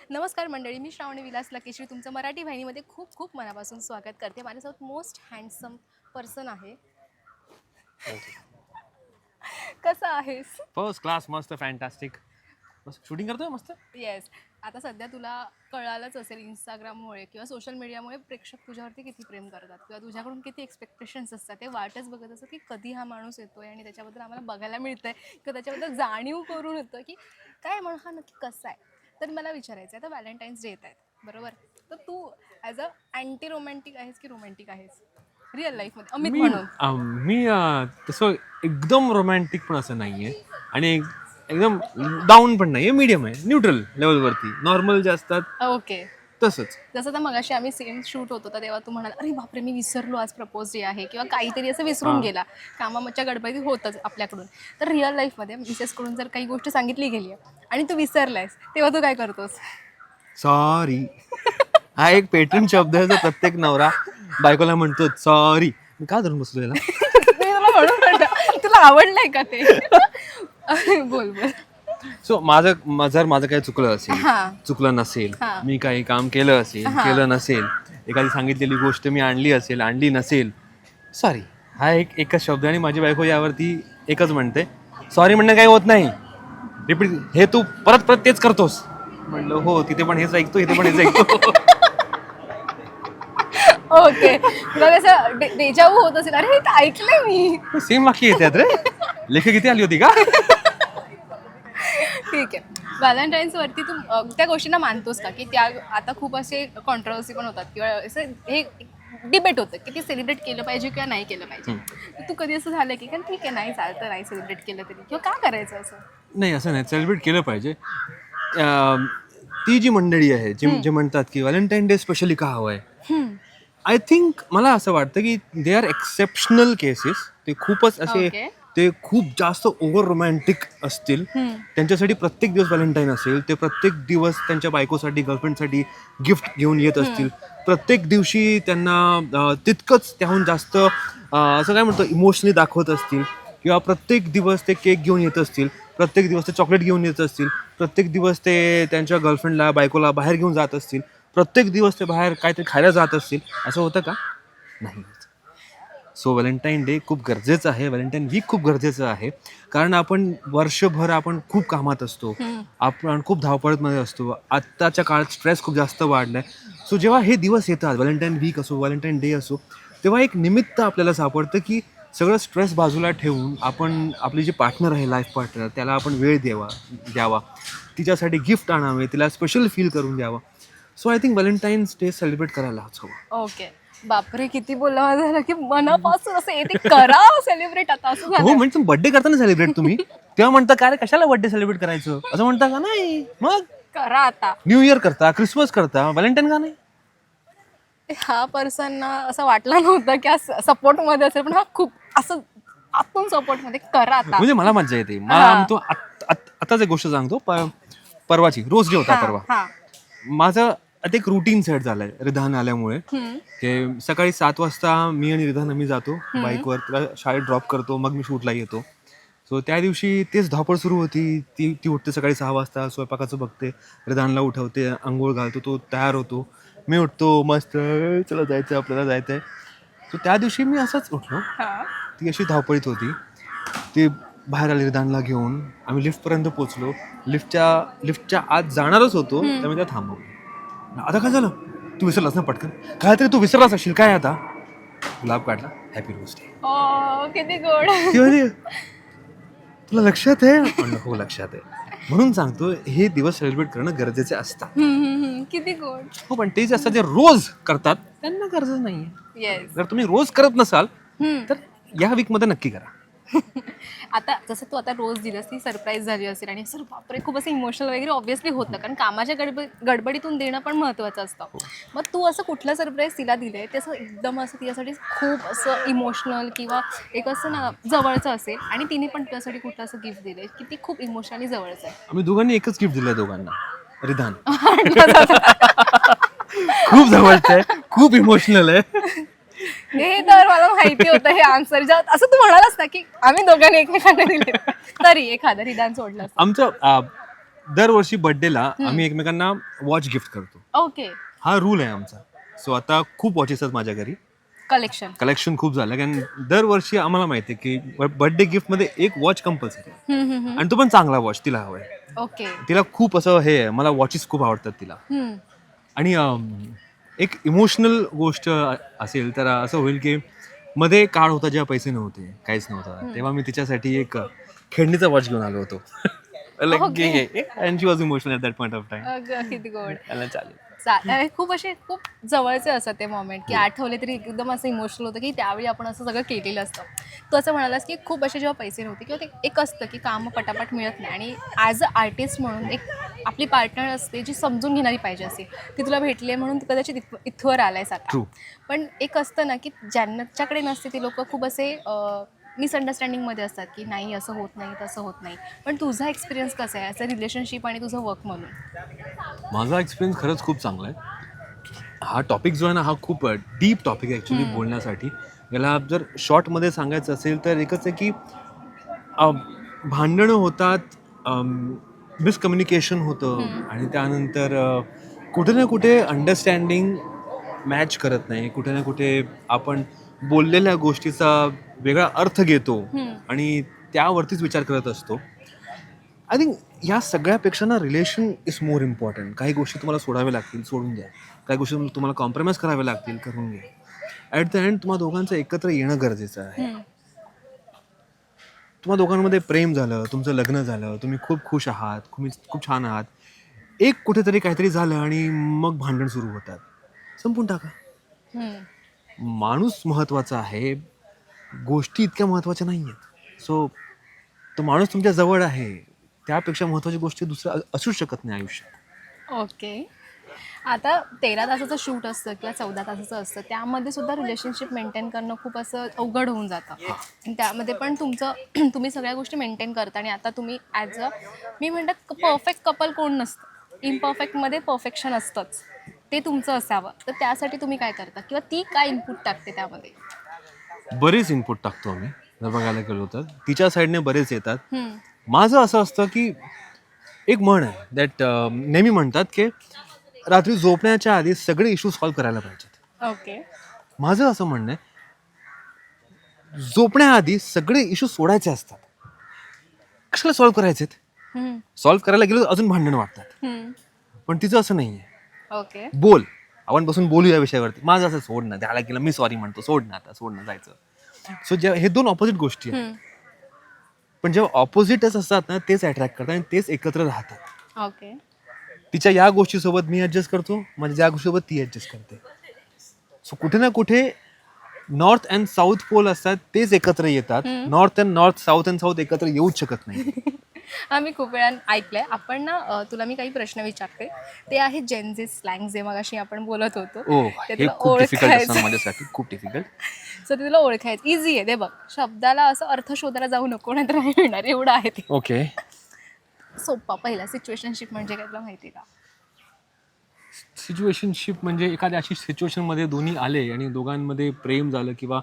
नमस्कार मंडळी मी श्रावणी विलास लकेश्री. तुमचं मराठी वाहिनीमध्ये खूप खूप मनापासून स्वागत करते. माझ्यासोबत मोस्ट हँडसम पर्सन आहे. कसा आहेस? फर्स्ट क्लास मस्त फॅन्टॅस्टिक शूटिंग करतोय मस्त? येस आता सध्या तुला कळालंच असेल इंस्टाग्राममुळे किंवा सोशल मीडियामुळे प्रेक्षक तुझ्यावरती किती प्रेम करतात किंवा तुझ्याकडून किती एक्सपेक्टेशन्स असतात. ते वाटच बघत असतं की कधी हा माणूस येतोय आणि त्याच्याबद्दल आम्हाला बघायला मिळतंय. किंवा त्याच्याबद्दल जाणीव करून येतं की काय म्हणून हा नक्की कसा आहे. तर मला विचारायचं आहे आता व्हॅलेंटाईन्स डे येत आहेत बरोबर? तर तू ॲज अ अँटी रोमॅन्टिक आहेस की रोमॅन्टिक आहेस? रिअल लाईफमध्ये अमित मी म्हणून. मी तसं एकदम रोमॅन्टिक पण असं नाही आहे आणि एक- एकदम डाऊन पण नाही आहे मीडियम आहे न्यूट्रल लेवलवरती नॉर्मल जे असतात ओके तसंच. जसं तर मगाशी आम्ही सेम शूट होतो तर तेव्हा तू म्हणाल अरे बापरे मी विसरलो आज प्रपोज डे आहे किंवा काहीतरी असं विसरून. गेला. कामाच्या गडबडीत होतच आपल्याकडून. तर रिअल लाईफमध्ये मिसेसकडून जर काही गोष्ट सांगितली गेली आणि तू विसरलायस तेव्हा तू काय करतोस? सॉरी हा एक पेटंट शब्द आहे जो प्रत्येक नवरा बायकोला म्हणतो सॉरी मी का धरून बसलो याला? तुला म्हणून तुला आवडलंय का ते? बोल बोल. सो माझं जर माझं काही चुकलं असेल हां. चुकलं नसेल हां. मी काही काम केलं असेल हां. केलं नसेल एखादी सांगितलेली गोष्ट मी आणली असेल आणली नसेल सॉरी हा एक एकच शब्द आहे आणि माझी बायको यावरती एकच म्हणते सॉरी म्हणणं काही होत नाही. रिपीट हे तू परत परत तेच करतोस. म्हणलं हो तिथे पण हेच ऐकतो इथे पण हेच ऐकतो. ओके तुला त्याचं डे- डेजावू होत असेल अरे हे तर ऐकलंय मी. सेम वाक्य येतात रे. लेखक इथे आली होती का? व्हॅलेंटाईन्स वरती तू अ, त्या गोष्टींना मानतोस का? की त्या आता खूप असे कॉन्ट्रोवर्सी पण होतात किंवा असं हे डिबेट होतं की ते सेलिब्रेट केलं पाहिजे किंवा नाही केलं पाहिजे. तू कधी असं झालं की कारण ठीक आहे नाही चालतं नाही सेलिब्रेट केलं तरी. किंवा का करायचं असं? नाही असं नाही. सेलिब्रेट केलं पाहिजे. अं, ती जी मंडळी आहे जी जे म्हणतात की व्हॅलेंटाईन डे स्पेशली का हवं आहे. आय थिंक मला असं वाटतं की दे आर एक्सेप्शनल केसेस ते खूपच असे Okay. ते खूप जास्त ओव्हर रोमॅन्टिक असतील. त्यांच्यासाठी प्रत्येक दिवस व्हॅलेंटाईन असेल ते प्रत्येक दिवस त्यांच्या बायकोसाठी गर्लफ्रेंडसाठी गिफ्ट घेऊन येत असतील. प्रत्येक दिवशी त्यांना तितकंच त्याहून जास्त असं काय म्हणतो इमोशनली दाखवत असतील. किंवा प्रत्येक दिवस ते केक घेऊन येत असतील. प्रत्येक दिवस ते चॉकलेट घेऊन येत असतील. प्रत्येक दिवस ते त्यांच्या गर्लफ्रेंडला बायकोला बाहेर घेऊन जात असतील. प्रत्येक दिवस ते बाहेर काहीतरी खायला जात असतील. असं होतं का? नाही. सो व्हॅलेंटाईन डे खूप गरजेचं आहे. व्हॅलेंटाईन वीक खूप गरजेचं आहे. कारण आपण वर्षभर आपण खूप कामात असतो. आपण खूप धावपळीमध्ये असतो. आत्ताच्या काळात स्ट्रेस खूप जास्त वाढलाय. सो जेव्हा हे दिवस येतात व्हॅलेंटाईन वीक असो व्हॅलेंटाईन डे असो तेव्हा एक निमित्त आपल्याला सापडतं की सगळं स्ट्रेस बाजूला ठेवून आपण आपली जी पार्टनर आहे लाईफ पार्टनर त्याला आपण वेळ द्यावा द्यावा. तिच्यासाठी गिफ्ट आणावे तिला स्पेशल फील करून द्यावा. So I think Valentine's day celebrate करायलाच हवं. ओके बापरे किती बोलला माझं झालं की मनापासून असं येते करा सेलिब्रेट आता असं हो झालं म्हणजे तुम्ही बर्थडे करताना सेलिब्रेट तुम्ही. तेव्हा म्हणता का रे कशाला बर्थडे सेलिब्रेट करायचं? असं म्हणता का? नाही. मग? करा आता. न्यू इयर करता क्रिसमस करता व्हॅलेंटाईन का नाही? हा पर्सन ना असं वाटलं नव्हतं की सपोर्टमध्ये असेल पण हा खूप असं आतून सपोर्टमध्ये करा आता. म्हणजे मला मजा येते. मला हा. आमतो आत- आत- आताच एक गोष्ट सांगतो प- परवाची रोज डे होता हा, परवा. हा. माझं आता एक रुटीन सेट झालंय रिधान आल्यामुळे. की सकाळी सात वाजता मी आणि रिधान आम्ही जातो बाईकवर तिला शाळेत ड्रॉप करतो मग मी शूटला येतो. सो त्या दिवशी तेच धावपळ सुरू होती. ती ती उठते सकाळी सहा वाजता स्वयंपाकाचं बघते रिधानला उठवते आंघोळ घालतो तो तयार होतो. मी उठतो मस्त "ए, चला जायचं आपल्याला जायचं आहे सो त्या दिवशी मी असंच उठलो. ती अशी धावपळीत होती. ती बाहेर आली रिदानला घेऊन. आम्ही लिफ्टपर्यंत पोहोचलो. लिफ्टच्या लिफ्टच्या आत जाणारच होतो. त्यामुळे त्या थांबवलं आता काय झालं? तू विसरलास ना पटकन? काहीतरी तू विसरलास असशील काय आता? गुलाब काढला हॅपी रोज ओ किती गोड. तुला लक्षात आहे? म्हणलं हो लक्षात आहे. म्हणून सांगतो हे दिवस सेलिब्रेट करणं गरजेचे असतात. हम्म, हम्म, हम्म. किती गोड. हो पण ते जे असतात जे रोज करतात त्यांना गरज नाहीये. येस जर तुम्ही रोज करत नसाल तर या वीकमध्ये नक्की करा. आता जसं तू आता रोज दिलंस ती सरप्राईज झाली असेल आणि सर बापरे खूप असं इमोशनल वगैरे ऑब्व्हियसली होतं कारण कामाच्या गडब गडबडीतून देणं पण महत्त्वाचं असतं. मग तू असं कुठलं सरप्राईज तिला दिलंय? ते असं एकदम असं तिच्यासाठी खूप असं इमोशनल किंवा एक असं ना जवळचं असेल आणि तिने पण तुझ्यासाठी कुठलं असं गिफ्ट दिलंय की ती खूप इमोशनली जवळचं आहे? आम्ही दोघांनी एकच गिफ्ट दिलं दोघांना. रिधान. खूप जवळचं आहे खूप इमोशनल आहे. हे तर मला माहिती होतं हे आन्सर असं तू म्हणालास ना की आम्ही दोघांनी एकमेकांना दिले. तरी एखादं रिदान सोडलं असतं. आमचं दरवर्षी बर्थडेला आम्ही एकमेकांना वॉच गिफ्ट करतो. ओके हा रूल आहे आमचा. सो आता खूप वॉचेस आहेत माझ्या घरी. कलेक्शन कलेक्शन खूप झालं कारण दरवर्षी आम्हाला माहिती आहे की बर्थडे गिफ्टमध्ये एक वॉच कंपल्सरी आणि तो पण चांगला वॉच तिला हवाय. ओके तिला खूप असं हे आहे मला वॉचेस खूप आवडतात तिला. आणि अम, एक इमोशनल गोष्ट असेल तर असं होईल की मध्ये काळ होता जेव्हा पैसे नव्हते काहीच नव्हतं. तेव्हा मी तिच्यासाठी एक खेळणीचा वॉच घेऊन आलो होतो. And she was emotional at that point of time किती गोड. चालेल. चा- खूप असे खूप जवळचे असतात ते मोमेंट की आठवले तरी एकदम असं इमोशनल होतं की त्यावेळी आपण असं सगळं केलेलं असतं. तू असं म्हणालास की खूप असे जेव्हा पैसे नव्हते किंवा ते एक असतं की कामं पटापट मिळत नाही आणि ॲज अ आर्टिस्ट म्हणून एक आपली पार्टनर असते जी समजून घेणारी पाहिजे असेल. ती तुला भेटली आहे म्हणून तू कदाचित इथ इथवर आलायस आता. पण एक असतं ना की ज्यांच्याकडे नसते ते लोक खूप असे मिसअंडरस्टँडिंगमध्ये असतात की नाही असं होत नाही तसं होत नाही. पण तुझा एक्सपिरियन्स कसा आहे? असं रिलेशनशिप आणि तुझं वर्क म्हणून. माझा एक्सपिरियन्स खरंच खूप चांगला आहे. हा टॉपिक जो आहे ना हा खूप डीप टॉपिक आहे ॲक्च्युली बोलण्यासाठी. याला जर शॉर्टमध्ये सांगायचं असेल तर एकच आहे की भांडणं होतात मिसकम्युनिकेशन होतं आणि त्यानंतर कुठे ना कुठे अंडरस्टँडिंग मॅच करत नाही. कुठे ना कुठे आपण बोललेल्या गोष्टीचा वेगळा अर्थ घेतो आणि त्यावरतीच विचार करत असतो. आय थिंक या सगळ्यापेक्षा ना रिलेशन इज मोर इम्पॉर्टंट काही गोष्टी तुम्हाला सोडाव्या लागतील सोडून द्या. काही गोष्टी तुम्हाला कॉम्प्रोमाइज कराव्या लागतील करून घ्या. ॲट द एंड तुम्हाला दोघांचं एकत्र येणं गरजेचं आहे. तुम्हा दोघांमध्ये प्रेम झालं तुमचं लग्न झालं तुम्ही खूप खुश आहात तुम्ही खूप छान आहात. एक कुठेतरी काहीतरी झालं आणि मग भांडण सुरू होतात. संपून टाका. माणूस महत्त्वाचा आहे गोष्टी इतक्या महत्त्वाच्या नाही आहेत सो तो माणूस तुमच्या जवळ आहे त्यापेक्षा महत्त्वाची गोष्टी दुसरं अ- असूच शकत नाही आयुष्यात. ओके आता तेरा तासाचं शूट असतं किंवा चौदा तासाचं असतं त्यामध्ये सुद्धा रिलेशनशिप मेंटेन करणं खूप असं अवघड होऊन जातं. आणि त्यामध्ये पण तुमचं तुम्ही सगळ्या गोष्टी मेंटेन करता आणि आता तुम्ही ॲज अ मी म्हणतात परफेक्ट कपल कोण नसतं. इम्परफेक्टमध्ये परफेक्शन असतंच. ते तुमचं असावं. तर त्यासाठी तुम्ही काय करता? किंवा ती काय इनपुट टाकते त्यामध्ये? बरेच इनपुट टाकतो आम्ही. जर बघायला गेलो तर. तिच्या साईडने बरेच येतात. हम्म. माझं असं असतं की एक म्हण आहे दॅट नेहमी म्हणतात की रात्री झोपण्याच्या आधी सगळे इश्यू सॉल्व्ह करायला पाहिजेत. ओके माझं असं म्हणणं आहे झोपण्याआधी सगळे इश्यू सोडायचे असतात. कशाला सॉल्व्ह करायचे हम्म. सॉल्व्ह करायला गेलो तर अजून भांडणं वाटतात हम्म. पण तिचं असं नाही आहे ओके. बोल. आपण बसून बोलू या विषयावरती. माझं असं सोड ना त्याला केलं मी सॉरी म्हणतो. सोड ना आता सोड ना जायचं. सो जेव्हा हे दोन ऑपोजिट गोष्टी आहेत. पण जेव्हा ऑपोजिटच असतात ना तेच अट्रॅक्ट करतात आणि तेच एकत्र राहतात. ओके. तिच्या या गोष्टीसोबत मी ऍडजस्ट करतो माझ्या ज्या गोष्टीसोबत ती ऍडजस्ट करते. सो कुठे ना कुठे नॉर्थ अँड साऊथ पोल असतात तेच एकत्र येतात. North and north south and south एकत्र येऊच शकत नाही. आम्ही खूप वेळा ऐकलंय. आपण ना तुला मी काही प्रश्न विचारते. ते आहे जेनझे स्लँग जे मगाशी आपण बोलत होतो. ते तुला खूप डिफिकल्ट असणार ओळखायचं खूप डिफिकल्ट सो ते तुला ओळखायचं. इझी आहे. ते बघ. शब्दाला असं अर्थ शोधायला जाऊ नको नाहीतर नाही मिळणार. एवढं आहे ते. ओके सोपा पहिला. सिच्युएशनशिप म्हणजे काय तुला माहिती आहे का? सिच्युएशनशिप म्हणजे एखाद्या अशी सिच्युएशनमध्ये दोन्ही आले आणि दोघांमध्ये प्रेम झालं किंवा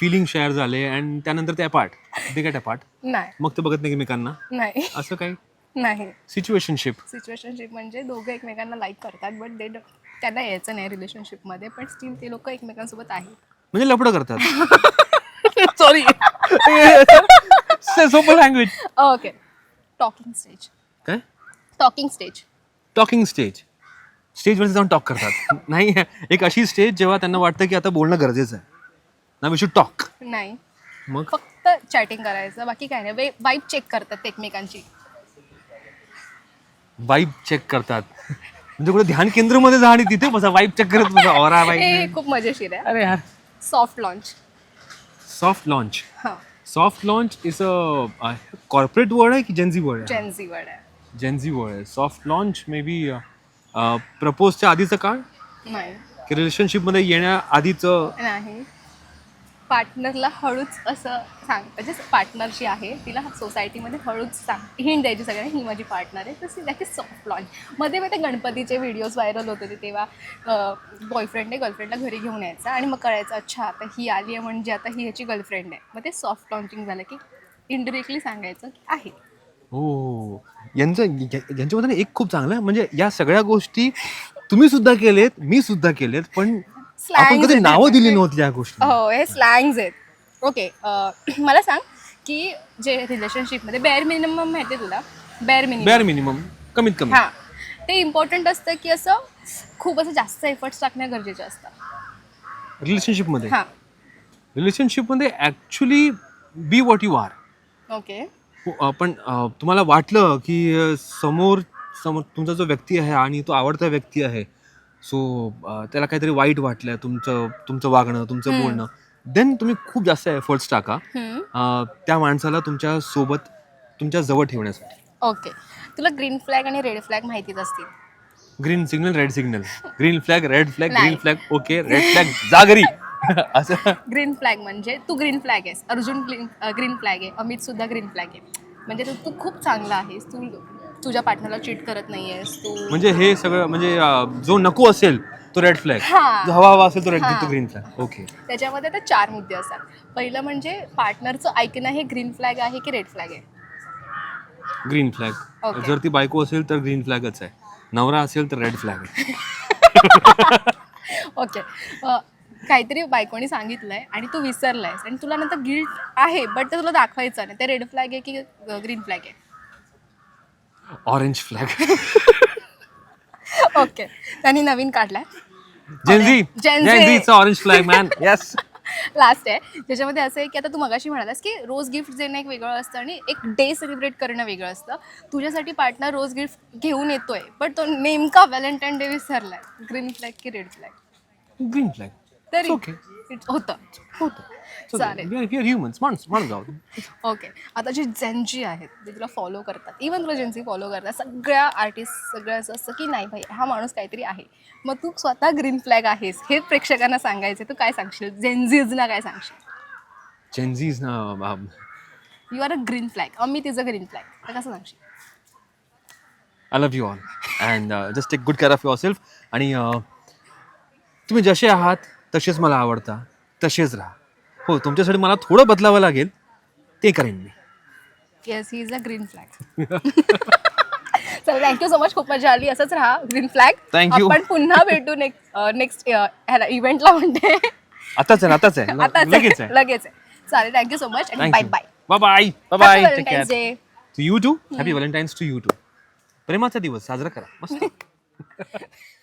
फिलिंग शेअर झाले आणि त्यानंतर ते अपार्ट ते काय अपार्ट नाही. मग ते बघत नाही एकमेकांना? नाही. असं काही? नाही. सिच्युएशनशिप. सिच्युएशनशिप म्हणजे दोघं एकमेकांना लाईक करतात बट दे त्यांना यायचं नाही रिलेशनशिपमध्ये पण स्टील ते लोक एकमेकांसोबत आहेत. म्हणजे लपडं करतात. सॉरी सोपं लँग्वेज ओके टॉकिंग स्टेज काय? टॉकिंग स्टेज टॉकिंग स्टेज स्टेजवरती जाऊन टॉक करतात. नाही एक अशी स्टेज जेव्हा त्यांना वाटतं की आता बोलणं गरजेचं आहे. ना वी शुड टॉक नाही. मग? फक्त चॅटिंग करायचं बाकी काय नाही. वाईब चेक करतात एकमेकांची. वाईब चेक करतात. म्हणजे कुठे ध्यान केंद्रमध्ये जा आणि तिथे बसा वाईब चेक करत बसा. औरा हे वाईब खूप मजेशीर आहे. अरे यार. सॉफ्ट लॉन्च सॉफ्ट लॉन्च हां. Soft launch is a corporate word आहे की जेन्झी वर्ड आहे? जेन्झी वर्ड आहे. जेन्झी वर्ड आहे सॉफ्ट लॉन्च मे बी प्रपोजच्या आधीचं काळ नाही. की रिलेशनशिपमध्ये येण्या आधीचं नाही. पार्टनरला हळूच असं सांग म्हणजे पार्टनर जी आहे तिला सोसायटीमध्ये हळूच सांग. हिंट द्यायची सगळ्यांना ही माझी पार्टनर आहे. तशी इज सॉफ्ट लॉन्च मध्ये मध्ये गणपतीचे व्हिडिओज व्हायरल होत होते तेव्हा बॉयफ्रेंडने गर्लफ्रेंडला घरी घेऊन यायचा आणि मग कळायचं अच्छा आता ही आली आहे म्हणजे आता ही ह्याची गर्लफ्रेंड आहे. मग ते सॉफ्ट लॉन्चिंग झालं की इंडिरेक्टली सांगायचं की आहे. हो. यांचं यांच्यामध्ये एक खूप चांगलं आहे. म्हणजे या सगळ्या गोष्टी तुम्ही सुद्धा केलेत मी सुद्धा केलेत पण आपण कधी नावं दिली. नव्हती या गोष्टी हो हे स्लँग्स आहेत. ओके मला सांग की जे रिलेशनशिपमध्ये बेअर मिनिमम माहिती आहे तुला? बेअर मिनिमम बेअर मिनिमम कमीत कमी. हां. ते इम्पॉर्टंट असतं की असं खूप असं जास्त एफर्ट्स टाकणं गरजेचं असतं. रिलेशनशिपमध्ये हां. रिलेशनशिपमध्ये actually be what you are okay पण अं, तुम्हाला वाटलं की समोर समोर तुमचा जो व्यक्ती आहे आणि तो आवडता व्यक्ती आहे सो त्याला काहीतरी वाईट वाटलंय तुमचं तुमचं वागणं तुमचं. बोलणं देन तुम्ही खूप जास्त एफर्ट्स टाका त्या माणसाला तुमच्यासोबत तुमच्या जवळ ठेवण्यासाठी. ओके तुला ग्रीन फ्लॅग आणि रेड फ्लॅग माहितीच असतील. Green signal red signal green flag red flag. Green flag okay red flag जागरी. असं. ग्रीन फ्लॅग म्हणजे तू ग्रीन फ्लॅग आहेस. अर्जुन ग्रीन ग्रीन फ्लॅग आहे. अमित सुद्धा ग्रीन फ्लॅग आहे. म्हणजे तू तू खूप चांगला आहेस. तू तुझ्या पार्टनरला चीट करत नाही आहेस तू म्हणजे हे सगळं म्हणजे अं, जो नको असेल तो रेड फ्लॅग हां. जो हवा हवा असेल तो रेड हां. तो ग्रीन फ्लॅग ओके त्याच्यामध्ये आता चार मुद्दे असतात. पहिलं म्हणजे पार्टनरचं ऐकणं हे ग्रीन फ्लॅग आहे की रेड फ्लॅग आहे? Green flag Okay. जर ती बायको असेल तर ग्रीन फ्लॅगच आहे. नवरा असेल तर रेड फ्लॅग आहे. ओके काहीतरी बायकोनी सांगितलंय आणि तू विसरलायस. आणि तुला नंतर गिल्ट आहे बट ते तुला दाखवायचं नाही. ते रेड फ्लॅग आहे की ग्रीन फ्लॅग आहे? ऑरेंज फ्लॅग ओके त्यांनी नवीन काढलाय. Gen Z Gen Z. जेनझीचा orange flag man yes last आहे. ज्याच्यामध्ये असं आहे की आता तू मगाशी म्हणालास की रोज गिफ्ट देणं एक वेगळं असतं आणि एक डे सेलिब्रेट करणं वेगळं असतं. तुझ्यासाठी पार्टनर रोज गिफ्ट घेऊन येतोय बट तो नेमका व्हॅलेंटाईन डे विसरलाय. ग्रीन फ्लॅग की रेड फ्लॅग ग्रीन फ्लॅग तरी okay. होतं. चालेल. ह्युमन्स माणूस माणूस जाऊ ओके आता जी जेनजी आहेत जे तुला फॉलो करतात इवन तुला जेन्सी फॉलो करतात सगळ्या आर्टिस्ट सगळं असं की नाही भाई हा माणूस काहीतरी आहे. मग तू स्वतः ग्रीन फ्लॅग आहेस हे प्रेक्षकांना सांगायचं तू काय सांगशील? जेन्झीजना काय सांगशील? जेनझीज ना you are a green flag is a green flag तर कसं सांगशील? I love you all and just take good care of yourself आणि uh, तुम्ही जसे आहात तसेच मला आवडता. तसेच राहा. हो तुमच्यासाठी मला थोडं बदलावं लागेल. ते करेन मी. Yes he is a green flag चल थँक्यू सो मच खूप मजा आली. असंच राहा. Green flag Thank you. आपण पुन्हा भेटू नेक्स्ट नेक्स्ट ह्याला इव्हेंटला म्हणते आताच आहे ना आताच आहे. आता ल- लगेच आहे. लगेच आहे. चालेल. थँक्यू सो मच आणि bye thank you bye bye bye bye bye take care day to you too happy Valentine's to you too प्रेमाचा दिवस साजरा करा. मस्त.